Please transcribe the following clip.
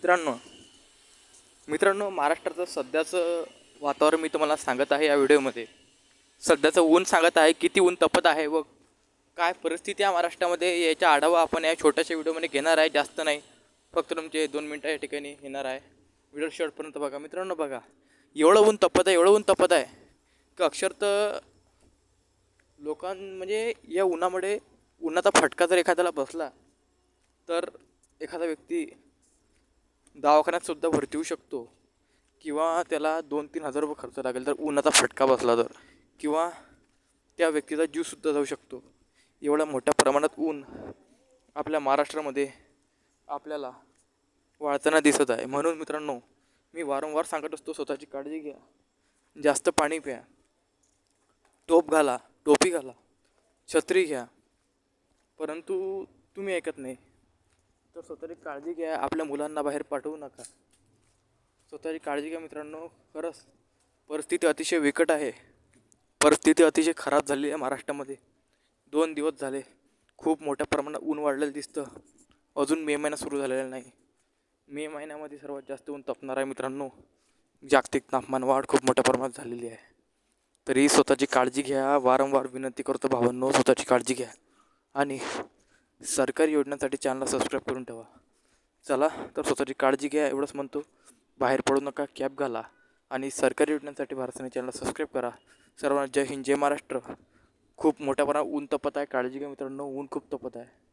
मित्रांनो मित्रांनो महाराष्ट्राचं सध्याचं वातावरण मी तुम्हाला सांगत आहे या व्हिडिओमध्ये. सध्याचं ऊन सांगत आहे किती ऊन तपत आहे व काय परिस्थिती आहे महाराष्ट्रामध्ये याचा आढावा आपण या छोट्याशा व्हिडिओमध्ये घेणार आहे जास्त नाही. फक्त तुमचे दोन मिनटं या ठिकाणी येणार आहे. व्हिडिओ शॉर्टपर्यंत बघा. मित्रांनो बघा. एवढं ऊन तपत आहे एवढं ऊन तपत आहे. की अक्षरतः लोकां म्हणजे या उन्हामुळे उन्हाचा फटका जर एखाद्याला बसला तर एखादा व्यक्ती दवाखान्यात सुद्धा भरती होऊ शकतो. किंवा त्याला दोन तीन हजार रुपये खर्च लागेल तर उन्हाचा फटका बसला तर. किंवा त्या व्यक्तीचा जीवसुद्धा जाऊ शकतो. एवढ्या मोठ्या प्रमाणात ऊन आपल्या महाराष्ट्रामध्ये आपल्याला वाळताना दिसत आहे. म्हणून मित्रांनो मी वारंवार सांगत असतो स्वतःची काळजी घ्या. जास्त पाणी प्या. टोप घाला टोपी घाला. छत्री घ्या. परंतु तुम्ही ऐकत नाही. तर स्वतःची काळजी घ्या आपल्या मुलांना बाहेर पाठवू नका. स्वतःची काळजी घ्या मित्रांनो. खरंच परिस्थिती अतिशय बिकट आहे. परिस्थिती अतिशय खराब झाली आहे महाराष्ट्रामध्ये. दोन दिवस झाले. खूप मोठ्या प्रमाणात ऊन वाढलेलं दिसतं. अजून मे महिना सुरू झालेला नाही. मे महिन्यामध्ये सर्वात जास्त ऊन तापणार आहे मित्रांनो. जागतिक तापमान वाढ खूप मोठ्या प्रमाणात झालेली आहे. तरी स्वतःची काळजी घ्या. वारंवार विनंती करतो भावांनो स्वतःची काळजी घ्या. आणि सरकारी योजनांसाठी चॅनलला सबस्क्राईब करून ठेवा. चला तर स्वतःची काळजी घ्या एवढंच म्हणतो. बाहेर पडू नका कॅप घाला. आणि सरकारी योजनांसाठी भारताने चॅनलला सबस्क्राईब करा. सर्वांना जय हिंद जय महाराष्ट्र. खूप मोठ्या प्रमाणात ऊन तपत आहे काळजी घ्या मित्रांनो ऊन खूप तपत आहे.